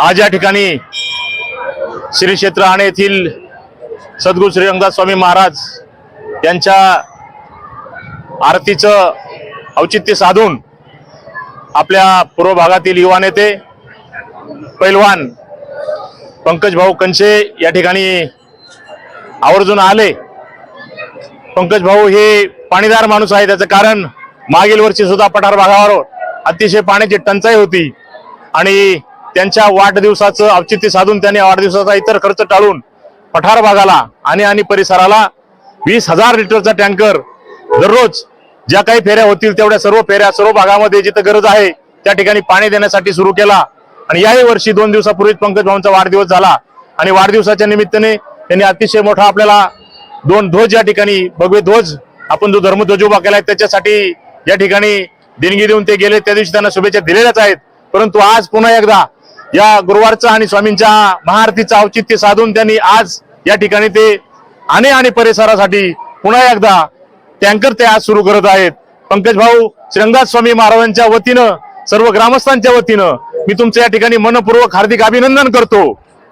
आज या ठिकाणी श्री क्षेत्र आणि येथील सद्गुरू श्री रंगदास स्वामी महाराज यांच्या आरतीचं औचित्य साधून आपल्या पूर्व भागातील युवा नेते पैलवान पंकज भाऊ कंचे या ठिकाणी आवर्जून आले. पंकज भाऊ हे पाणीदार माणूस आहे त्याचं कारण मागील वर्षी सुद्धा पठार भागावर अतिशय पाण्याची टंचाई होती. आणि त्यांच्या वाढदिवसाचं औचित्य साधून त्यांनी वाढदिवसाचा इतर खर्च टाळून पठार भागाला आणि आणि परिसराला वीस हजार लिटरचा टँकर दररोज ज्या काही फेऱ्या होतील तेवढ्या सर्व फेऱ्या सर्व भागामध्ये जिथं गरज आहे त्या ठिकाणी पाणी देण्यासाठी सुरू केला. आणि याही वर्षी दोन दिवसापूर्वीच पंकज भाऊंचा वाढदिवस झाला. आणि वाढदिवसाच्या निमित्ताने त्यांनी अतिशय मोठा आपल्याला दोन ध्वज या ठिकाणी भगवे ध्वज आपण जो धर्मध्वज उभा केलाय त्याच्यासाठी या ठिकाणी देणगी देऊन ते गेले. त्या दिवशी त्यांना शुभेच्छा दिलेल्याच आहेत. परंतु आज पुन्हा एकदा या गुरुवारचा आणि स्वामींच्या महाआरतीचं औचित्य साधून त्यांनी आज या ठिकाणी ते आणि आणि परिसरासाठी पुन्हा एकदा टँकर ते आज सुरू करत आहेत. पंकज भाऊ श्रंगास स्वामी महाराजांच्या वतीनं सर्व ग्रामस्थांच्या वतीनं मी तुमचं या ठिकाणी मनपूर्वक हार्दिक अभिनंदन करतो.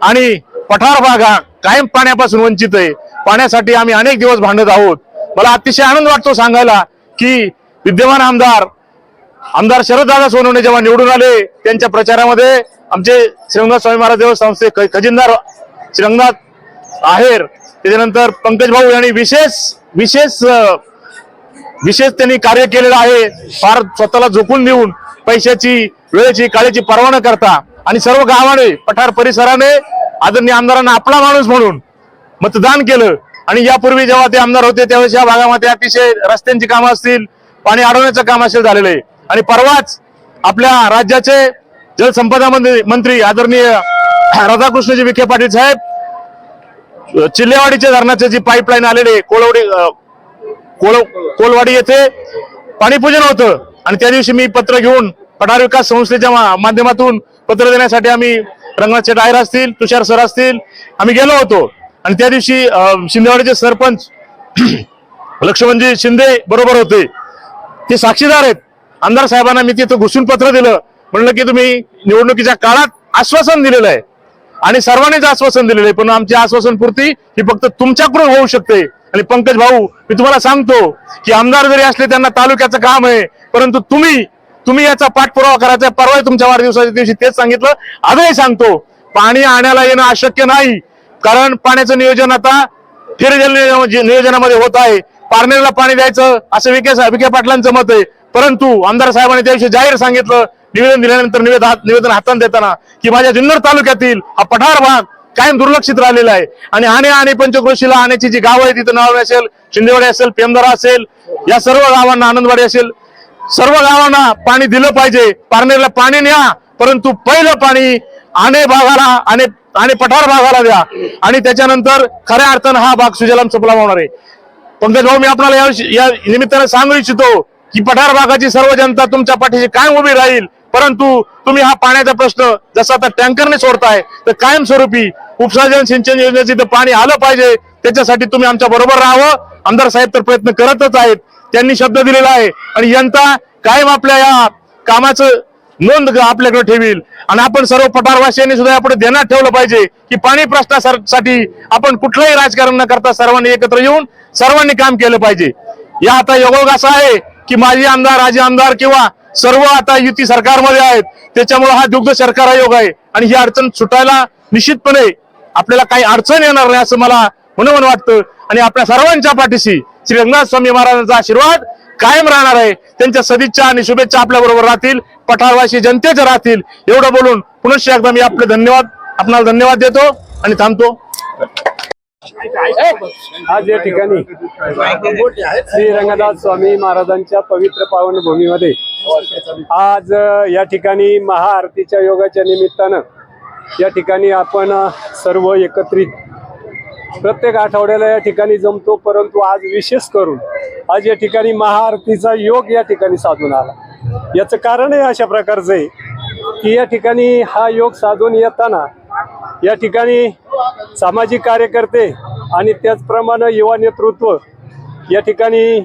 आणि पठार भाग हा कायम पाण्यापासून वंचित आहे. पाण्यासाठी आम्ही अनेक दिवस भांडत आहोत. मला अतिशय आनंद वाटतो सांगायला की विद्यमान आमदार आमदार शरददादा सोनवणे जेव्हा निवडून आले त्यांच्या प्रचारामध्ये आमचे श्रीरंगनाथ स्वामी महाराज देव संस्थे खजिनदार श्रीरंगनाथ आहेर त्याच्यानंतर पंकज भाऊ यांनी विशेष विशेष विशेष त्यांनी कार्य केलेलं आहे. फार स्वतःला झोकून देऊन पैशाची वेळेची काळेची पर्वा न करता आणि सर्व गावाने पठार परिसराने आदरणीय आमदारांना आपला माणूस म्हणून मतदान केलं. आणि यापूर्वी जेव्हा ते आमदार होते त्यावेळेस या भागामध्ये अतिशय रस्त्यांची कामं असतील पाणी अडवण्याचं काम असेल झालेलं आहे. आणि परवाच आपल्या राज्याचे जलसंपदा मंत्री मंत्री आदरणीय राधाकृष्णजी विखे पाटील साहेब चिल्लेवाडीच्या धरणाचे जी पाईपलाईन आलेले कोळवडी कोळ कोलवाडी येथे पाणीपूजन होतं. आणि त्या दिवशी मी पत्र घेऊन पठार विकास संस्थेच्या माध्यमातून पत्र देण्यासाठी आम्ही रंगनाथचे डायर असतील तुषार सर असतील आम्ही गेलो होतो. आणि त्या दिवशी शिंदेवाडीचे सरपंच लक्ष्मणजी शिंदे बरोबर होते. ते साक्षीदार आहेत. आमदार साहेबांना मी तिथं घुसून पत्र दिलं. म्हणलं की तुम्ही निवडणुकीच्या काळात आश्वासन दिलेलं आहे. आणि सर्वांनीच आश्वासन दिलेलं आहे. पण आमची आश्वासन पूर्ती ही फक्त तुमच्याकडून होऊ शकते. आणि पंकज भाऊ मी तुम्हाला सांगतो की आमदार जरी असले त्यांना तालुक्याचं काम आहे. परंतु तुम्ही तुम्ही याचा पाठपुरावा करायचा परवा तुमच्या वाढदिवसाच्या दिवशी तेच सांगितलं. आजही सांगतो पाणी आणायला येणं अशक्य नाही. कारण पाण्याचं नियोजन आता फिरजल नियोजन- नियोजनामध्ये होत आहे. पारनेरला पाणी द्यायचं असं विखे विखे पाटलांचं मत आहे. परंतु आमदार साहेबांनी त्याविषयी जाहीर सांगितलं निवेदन दिल्यानंतर निवेदन हात- निवेदन हातात देताना की माझ्या जुन्नर तालुक्यातील हा पठार भाग कायम दुर्लक्षित राहिलेला आहे. आणि आणे आणि पंचक्रोशीला आणण्याची जी गावं आहे तिथं नाव असेल शिंदेवाडी असेल पेमदरा असेल या सर्व गावांना आनंदवाडी असेल सर्व गावांना पाणी दिलं पाहिजे. पारनेरला पाणी न्या परंतु पहिलं पाणी आणे भागाला आणि आणि पठार भागाला द्या. आणि त्याच्यानंतर खऱ्या अर्थानं हा भाग सुजलाम सुफलाम होणार आहे. पंकज भाऊ मी आपल्याला या- निमित्ताने निमित्तानं सांगू इच्छितो की पठार भागाची सर्व जनता तुमच्या पाठीशी कायम उभी राहील. परंतु तुम्ही हा पाण्याचा प्रश्न जसा आता टँकरने सोडताय तर कायमस्वरूपी उपसाजन सिंचन योजनेचे इथं पाणी आलं पाहिजे. त्याच्यासाठी तुम्ही आमच्या बरोबर राहावं. आमदार साहेब तर प्रयत्न करतच आहेत. त्यांनी शब्द दिलेला आहे. आणि यंता कायम आपल्या या कामाचं नोंद आपल्याकडे ठेवील. आणि आपण सर्व पठारवासियांनी सुद्धा यापुढे ध्यानात ठेवलं पाहिजे की पाणी प्रश्नासाठी आपण कुठलंही राजकारण न करता सर्वांनी एकत्र येऊन सर्वांनी काम केलं पाहिजे. या आता योगायोग असा आहे की माजी आमदार आजी आमदार किंवा सर्व आता युती सरकारमध्ये आहेत त्याच्यामुळे हा दुग्ध सरकार आयोग आहे. आणि ही अडचण सुटायला निश्चितपणे आपल्याला काही अडचण येणार नाही असं मला म्हणून वाटतं. आणि आपल्या सर्वांच्या पाठीशी श्री रंगनाथ स्वामी महाराजांचा आशीर्वाद कायम राहणार आहे. त्यांच्या सदिच्छा आणि शुभेच्छा आपल्या बरोबर राहतील. पठारवासी जनतेच राहतील एवढं बोलून पुनश्च एकदा मी आपले धन्यवाद आपणाला धन्यवाद देतो आणि थांबतो. आज या ठिकाणी श्री रंगनाथ स्वामी महाराजांच्या पवित्र पावन भूमीमध्ये आज या ठिकाणी महाआरतीच्या योगाच्या निमित्तानं या ठिकाणी आपण सर्व एकत्रित प्रत्येक आठवड्याला या ठिकाणी जमतो परंतु आज विशेष करून आज या ठिकाणी महाआरतीचा योग या ठिकाणी साधून आला. याचं कारणही अशा प्रकारचं आहे की या ठिकाणी हा योग साधून येताना या ठिकाणी सामाजिक कार्यकर्ते आणि त्याचप्रमाणे युवा नेतृत्व या ठिकाणी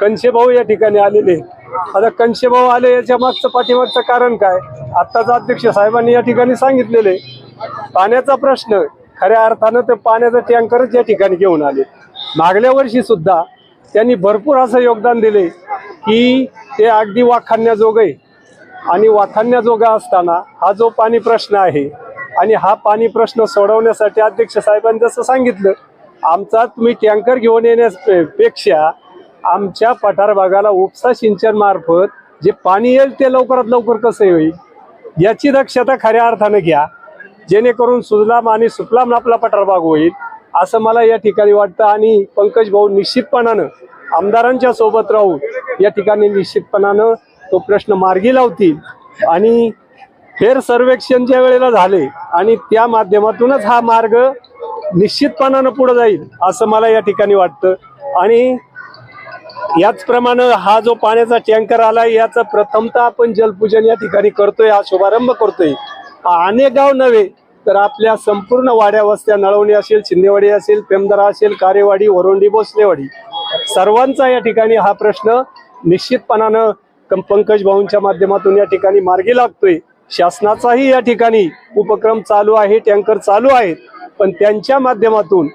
कंशेभाऊ या ठिकाणी आलेले आता कंशेभाऊ आले याच्या मागचं पाठीमागचं कारण काय? आत्ताच अध्यक्ष साहेबांनी या ठिकाणी सांगितलेले पाण्याचा प्रश्न खऱ्या अर्थानं ते पाण्याचं टँकरच या ठिकाणी घेऊन आले. मागल्या वर्षी सुद्धा त्यांनी भरपूर असं योगदान दिले की ते अगदी वाखाणण्याजोगं आणि वाखाणण्याजोगा असताना हा जो पाणी प्रश्न आहे आणि हा पाणी प्रश्न सोडवण्यासाठी अध्यक्ष साहेबांनी जसं सांगितलं आमचा तुम्ही टँकर घेऊन येण्यापेक्षा आमच्या पठार भागाला उपसा सिंचन मार्फत जे पाणी येईल ते लवकरात लवकर कसं होईल याची दक्षता खऱ्या अर्थानं घ्या. जेणेकरून सुजलाम आणि सुफलाम आपला पठार भाग होईल असं मला या ठिकाणी वाटतं. आणि पंकज भाऊ निश्चितपणानं आमदारांच्या सोबत राहून या ठिकाणी निश्चितपणानं तो प्रश्न मार्गी लावतील. आणि फेर सर्वेक्षण ज्या वेळेला झाले आणि त्या माध्यमातूनच हा मार्ग निश्चितपणानं पुढे जाईल असं मला या ठिकाणी वाटतं. आणि याचप्रमाणे हा जो पाण्याचा टँकर आला याचं प्रथमतः आपण जलपूजन या ठिकाणी करतोय हा शुभारंभ करतोय. हा अनेक गाव नव्हे तर आपल्या संपूर्ण वाड्या वस्त्या नळवणी असेल शिंदेवाडी असेल पेमदरा असेल कारेवाडी वरोंडी भोसलेवाडी. सर्वांचा या ठिकाणी हा प्रश्न निश्चितपणानं कम पंकज भाऊंच्या माध्यमातून या ठिकाणी मार्गी लागतोय. शासनाचाही या ठिकाणी उपक्रम चालू आहे टँकर चालू आहेत. पण त्यांच्या माध्यमातून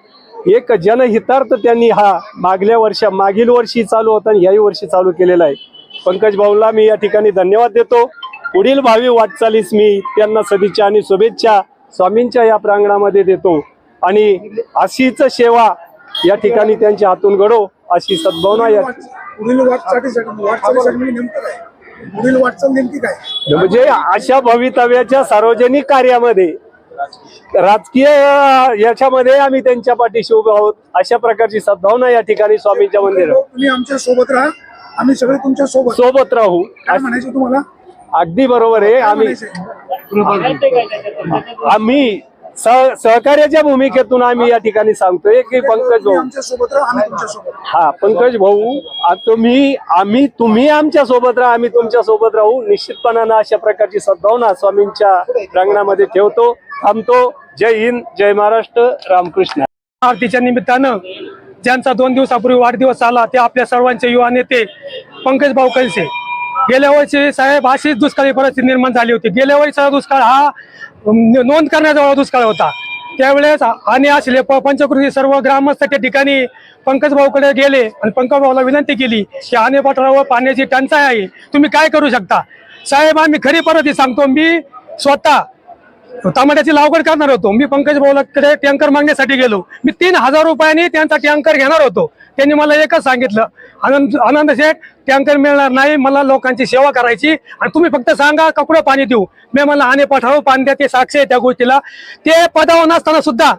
एक जनहितार्थ त्यांनी हा मागल्या वर्षा मागील वर्षी चालू होता आणि याही वर्षी चालू केलेला आहे. पंकज भाऊला मी या ठिकाणी धन्यवाद देतो. पुढील भावी वाटचालीस मी त्यांना सदिच्छा आणि शुभेच्छा स्वामींच्या या प्रांगणामध्ये देतो. आणि अशीच सेवा या ठिकाणी त्यांच्या हातून घडो अशी सद्भावना या पुढील वाटचालीसाठी वाटचालीसाठी नेमकं काय? पुढील वाटचाल नेमकी काय? म्हणजे अशा भवितव्याच्या सार्वजनिक कार्यामध्ये राजकीय याच्यामध्ये आम्ही त्यांच्या पाठीशी उभे आहोत. अशा प्रकारची सद्भावना या ठिकाणी स्वामींच्या मंदिरात. तुम्ही आमच्यासोबत राहा. आम्ही सगळे तुमच्यासोबत. सोबत राहू. काय म्हणायचं तुम्हाला? अगदी बरोबर आहे. आम्ही? आम्ही सह- सहकार्याच्या भूमिकेतून आम्ही या ठिकाणी सांगतोय की पंकज भाऊ आमच्यासोबत राहा आम्ही तुमच्यासोबत हा पंकज भाऊ तुम्ही आम्ही तुम्ही आमच्यासोबत राहा आम्ही तुमच्यासोबत राहू. निश्चितपणानं अशा प्रकारची सद्भावना स्वामींच्या प्रांगणामध्ये ठेवतो थांबतो. जय हिंद जय महाराष्ट्र रामकृष्ण. आरतीच्या निमित्तानं ज्यांचा दोन दिवसापूर्वी वाढदिवस आला ते आपल्या सर्वांचे युवा नेते पंकज भाऊ कलसे गेल्या वर्षी साहेब अशीच दुष्काळी परिस्थिती निर्माण झाली होती. गेल्या वर्षीचा दुष्काळ हा नोंद करण्याजवळ दुष्काळ होता. त्यावेळेस आणि असले प- पंचकृती सर्व ग्रामस्थ त्या ठिकाणी पंकज भाऊकडे गेले आणि पंकज भाऊला विनंती केली की आणे पठारावर पाण्याची टंचाई आहे. तुम्ही काय करू शकता? साहेब आम्ही खरी परत सांगतो. मी स्वतः टमाट्याची लागवड करणार होतो. मी पंकज भाऊलाकडे टँकर मागण्यासाठी गेलो. मी तीन हजार रुपयांनी त्यांचा टँकर घेणार होतो. त्यांनी मला एकच सांगितलं आनंद आनंद शेठ टँकर मिळणार नाही मला लोकांची सेवा करायची आणि तुम्ही फक्त सांगा कपडं पाणी देऊ? मी मला आणे पाठावं पाणी द्या ते साक्षी आहे त्या गोष्टीला. ते पदावर नसताना सुद्धा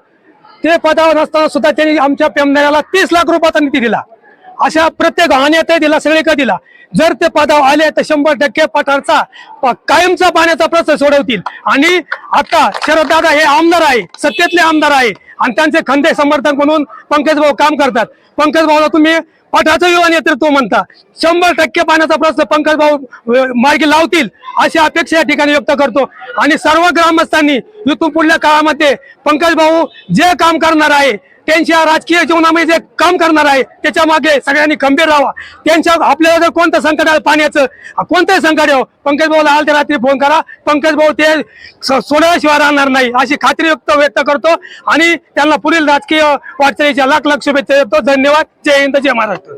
ते पदावर नसताना सुद्धा त्यांनी आमच्या पेमदाराला तीस लाख रुपयाचा निधी दिला. अशा प्रत्येक गाण्यात दिला सगळीकडे दिला. जर ते पदावर आले तर शंभर टक्के पठारचा प- कायमचा पाण्याचा प्रश्न सोडवतील. आणि आता शरद दादा हे आमदार आहे सत्तेतले आमदार आहे आणि त्यांचे खंदे समर्थक म्हणून पंकज भाऊ काम करतात. पंकज भाऊला तुम्ही पठाचं युवा नेतृत्व म्हणता. शंभर टक्के पाण्याचा प्रश्न पंकज भाऊ मार्गी लावतील अशी अपेक्षा या ठिकाणी व्यक्त करतो. आणि सर्व ग्रामस्थांनी इथून पुढल्या काळामध्ये पंकज भाऊ जे काम करणार आहे त्यांच्या राजकीय जीवनामध्ये जे काम करणार आहे त्याच्यामागे सगळ्यांनी खंबीर राहा त्यांच्या आपल्याला जर कोणतं संकट आलं पाण्याचं कोणतंही संकट येऊ पंकज भाऊला आल त्या रात्री फोन करा. पंकज भाऊ ते स- सोडल्याशिवाय राहणार नाही अशी खात्री व्यक्त व्यक्त करतो आणि त्यांना पुढील राजकीय वाटचालीच्या लाख लाख शुभेच्छा देतो. धन्यवाद. जय हिंद जय महाराष्ट्र.